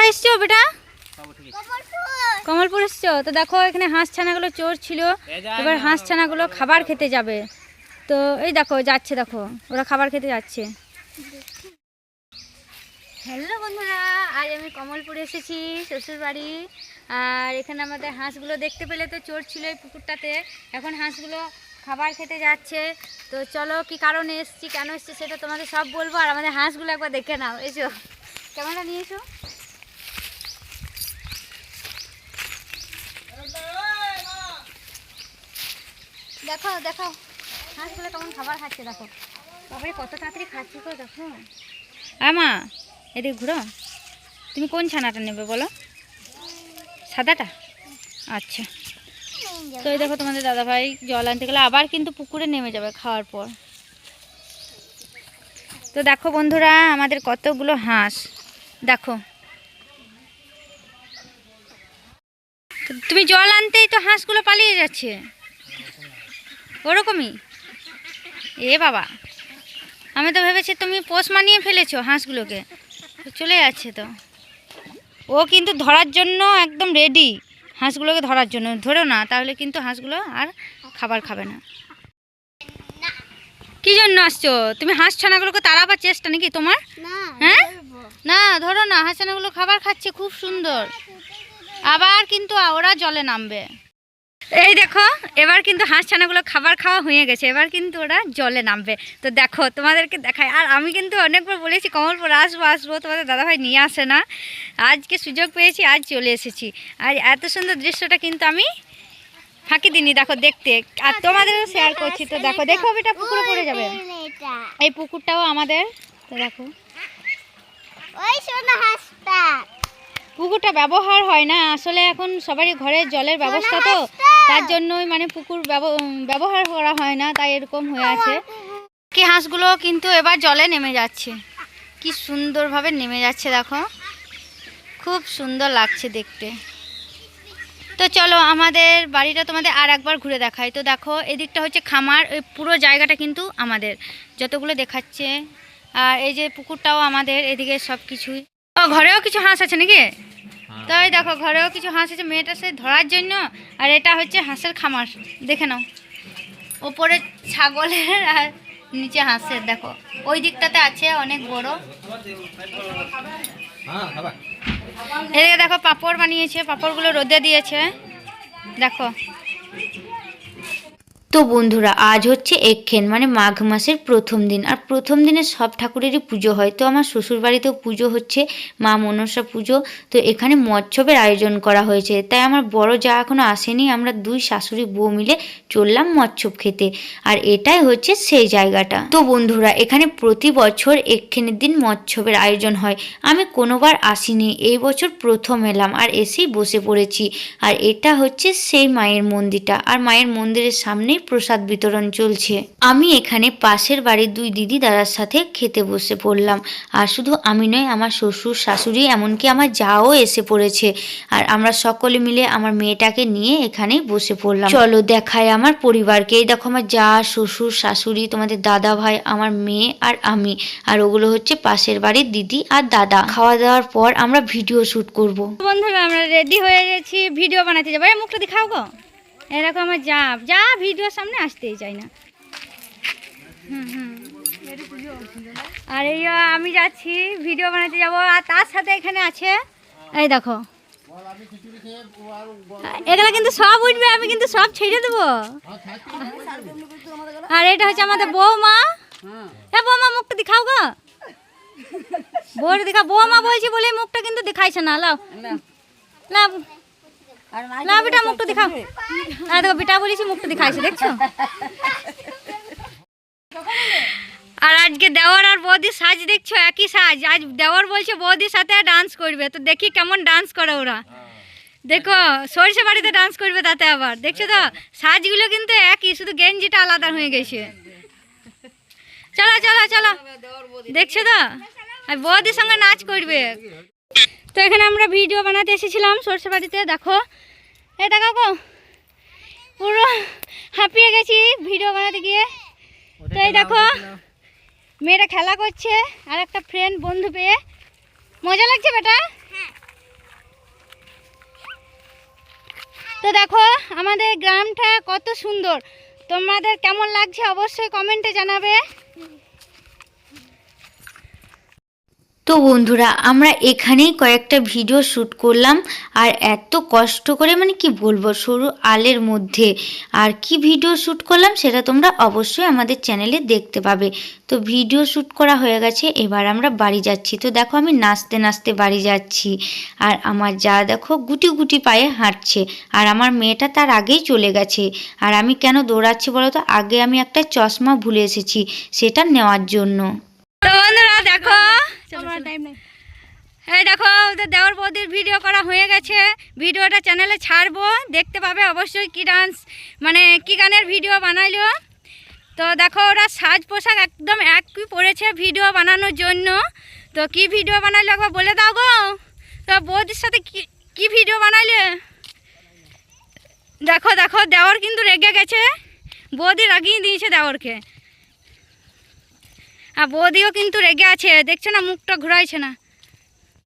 কোথায় এসছো বেটা? কমলপুর এসছো। তো দেখো এখানে হাঁস ছানাগুলো চোর ছিল। এবার হাঁস ছানাগুলো খাবার খেতে যাবে। তো এই দেখো যাচ্ছে দেখো ওরা খাবার খেতে যাচ্ছে। হ্যালো বন্ধুরা আজ আমি কমলপুরে এসেছি শ্বশুর বাড়ি আর এখানে আমাদের হাঁসগুলো দেখতে পেলে তো চোর ছিল এই পুকুরটাতে। এখন হাঁসগুলো খাবার খেতে যাচ্ছে। তো চলো কি কারণে এসছি কেন এসেছি সেটা তোমাদের সব বলব। আর আমাদের হাঁসগুলো একবার দেখে নাও। এসো ক্যামেরা নিয়ে এসো। দেখো দেখো হাঁসগুলো কেমন খাবার খাচ্ছে, দেখো। বাবারে কত তাড়াতাড়ি তো দেখো। আমা এদিকে ঘুরো। তুমি কোন ছানাটা নেবে বলো? সাদাটা? আচ্ছা। তো এই দেখো তোমাদের দাদাভাই জল আনতে গেলে আবার কিন্তু পুকুরে নেমে যাবে খাওয়ার পর। তো দেখো বন্ধুরা, আমাদের কতগুলো হাঁস। দেখো। তুমি জল আনতেই তো হাঁসগুলো পালিয়ে যাচ্ছে। ওরকমই। এ বাবা আমি তো ভেবেছি তুমি পোষ মানিয়ে ফেলেছো হাঁসগুলোকে। চলে যাচ্ছে তো। ও কিন্তু ধরার জন্য একদম রেডি হাঁসগুলোকে ধরার জন্য। ধরো না তাহলে কিন্তু হাঁসগুলো আর খাবার খাবে না। কি জন্য আসছো? তুমি হাঁস ছানাগুলোকে তাড়াবার চেষ্টা নাকি তোমার? হ্যাঁ? না ধরো না হাঁস ছানাগুলো খাবার খাচ্ছে খুব সুন্দর। আবার কিন্তু ওরা জলে নামবে। এই দেখো এবার কিন্তু হাঁস ছানাগুলো খাবার খাওয়া হয়ে গেছে এবার কিন্তু ওরা জলে নামবে। তো দেখো তোমাদেরকে দেখায় আর আমি কিন্তু অনেকবার বলেছি কমলপুর আসব আসব তোমাদের দাদাভাই নিয়ে আসে না। আজকে সুযোগ পেয়েছি আজ চলে এসেছি। আর এত সুন্দর দৃশ্যটা কিন্তু আমি ফাঁকি দিনি দেখো দেখতে। আর তোমাদেরও শেয়ার করছি তো দেখো দেখো এটা পুকুরে পড়ে যাবে। এই পুকুরটাও আমাদের তো দেখো। পুকুরটা ব্যবহার হয় না আসলে এখন সবারই ঘরে জলের ব্যবস্থা তো। তার জন্যই মানে পুকুর ব্যব- ব্যবহার করা হয় না তাই এরকম হয়ে আছে। কি হাঁসগুলো কিন্তু এবার জলে নেমে যাচ্ছে। কি সুন্দরভাবে নেমে যাচ্ছে দেখো। খুব সুন্দর লাগছে দেখতে। তো চলো আমাদের বাড়িটা তোমাদের আর একবার ঘুরে দেখাই। তো দেখো এদিকটা হচ্ছে খামার। ওই পুরো জায়গাটা কিন্তু আমাদের। যতগুলো দেখাচ্ছে। আর এই যে পুকুরটাও আমাদের এদিকে সব কিছুই ও ঘরেও কিছু হাঁস আছে নাকি? তো এই দেখো ঘরেও কিছু হাঁস আছে মেয়েটা সে ধরার জন্য আর এটা হচ্ছে হাঁসের খামার। দেখে নাও। ওপরে ছাগলের আর নিচে হাঁসের দেখো। ওই দিকটাতে আছে অনেক বড়। এদিকে দেখো পাপড় বানিয়েছে পাপড়গুলো রোদে দিয়েছে। দেখো। তো বন্ধুরা, আজ হচ্ছে এক্ষেন মানে মাঘ মাসের প্রথম দিন। আর প্রথম দিনে সব ঠাকুরেরই পুজো হয়। তো আমার শ্বশুরবাড়িতেও পুজো হচ্ছে, মা মনসা পুজো। তো এখানে মৎসবের আয়োজন করা হয়েছে। তাই আমার বড় যা এখনও আসেনি, আমরা দুই শাশুড়ি বউ মিলে চললাম মৎসব খেতে। আর এটাই হচ্ছে সেই জায়গাটা। তো বন্ধুরা, এখানে প্রতি বছর এক্ষেনের দিন মৎসবের আয়োজন হয়। আমি কোনোবার আসিনি, এই বছর প্রথম এলাম আর এসেই বসে পড়েছি। আর এটা হচ্ছে সেই মায়ের মন্দিরটা। আর মায়ের মন্দিরের সামনেই প্রসাদ বিতরণ চলছে। আমি এখানে পাশের বাড়ির দুই দিদি দাদার সাথে খেতে বসে পড়লাম। আর শুধু আমি নয়, আমার শ্বশুর, শাশুড়ি, এমনকি আমার যাও এসে পড়েছে। আর আমরা সকলে মিলে আমার মেয়েটাকে নিয়ে এখানে বসে পড়লাম। চলো দেখায় আমার পরিবারকে। এই দেখো আমার যা, শ্বশুর, শাশুড়ি, তোমাদের দাদা ভাই, আমার মেয়ে আর আমি। আর ওগুলো হচ্ছে পাশের বাড়ির দিদি আর দাদা। খাওয়া দাওয়ার পর আমরা ভিডিও শুট করব। বন্ধুরা, আমরা রেডি হয়ে গেছি। ভিডিও বানাতে যাব। মুখটা দেখাও গো। এরকম আমার যা যা ভিডিওর সামনে আসতেই চাই না। হুম হুম। আর এই আমি যাচ্ছি ভিডিও বানাতে যাব। আর তার সাথে এখানে আছে এই দেখো। এগুলো কিন্তু সব উঠবে আমি কিন্তু সব ছেড়ে দেবো। আর এটা হচ্ছে আমাদের বৌমা। হ্যাঁ বৌমা মুখটা দেখাও গো। বউর দেখা বৌমা বলছি বলে মুখটা কিন্তু দেখাইছে না লাও। লাও। না বেটা মুখটা দেখাও আর দেখো। বেটা বলেছি মুখটা দেখাইছে দেখছ? আর আজকে দেওয়ার আর বৌদির সাজ দেখছ একই সাজ। আজ দেওয়ার বলছে বৌদির সাথে ডান্স করবে। তো দেখি কেমন ডান্স করে ওরা। দেখো সরষে বাড়িতে ডান্স করবে তাতে আবার। দেখছ তো? সাজগুলো কিন্তু একই শুধু গেঞ্জিটা আলাদা হয়ে গেছে। চলো চলো চলো। দেখছ তো? আর বৌদির সঙ্গে নাচ করবে। তো এখানে আমরা ভিডিও বানাতে এসেছিলাম সর্ষে বাড়িতে দেখো। এটা কাকু পুরো হাঁপিয়ে গেছি ভিডিও বানাতে গিয়ে। তো এই দেখো মেয়েরা খেলা করছে আর একটা ফ্রেন্ড বন্ধু পেয়ে। মজা লাগছে বেটা? তো দেখো আমাদের গ্রামটা কত সুন্দর। তোমাদের কেমন লাগছে অবশ্যই কমেন্টে জানাবে। তো বন্ধুরা, আমরা এখানেই কয়েকটা ভিডিও শ্যুট করলাম। আর এত কষ্ট করে মানে কি বলব সরু আলের মধ্যে। আর কি ভিডিও শ্যুট করলাম, সেটা তোমরা অবশ্যই আমাদের চ্যানেলে দেখতে পাবে। তো ভিডিও শ্যুট করা হয়ে গেছে, এবার আমরা বাড়ি যাচ্ছি। তো দেখো, আমি নাচতে নাচতে বাড়ি যাচ্ছি। আর আমার যা দেখো, গুটি গুটি পায়ে হাঁটছে। আর আমার মেয়েটা তার আগেই চলে গেছে। আর আমি কেন দৌড়াচ্ছি বলো তো? আগে আমি একটা চশমা ভুলে এসেছি, সেটা নেওয়ার জন্য। এই দেখো ওদের দেওয়ার বৌদির ভিডিও করা হয়ে গেছে। ভিডিওটা চ্যানেলে ছাড়বো। দেখতে পাবে অবশ্যই কি ডান্স মানে কি গানের ভিডিও বানাইলো। তো দেখো ওরা সাজ পোশাক একদম একই পড়েছে ভিডিও বানানোর জন্য। তো কি ভিডিও বানাইলো একবার বলে দাও গো। তো বৌদির সাথে কি কি ভিডিও বানাইলে? দেখো দেখো দেওয়ার কিন্তু রেগে গেছে। বৌদি রাগিয়ে দিয়েছে দেওয়ারকে। আর বৌদিও কিন্তু রেগে আছে দেখছ না মুখটা ঘুরাইছে না।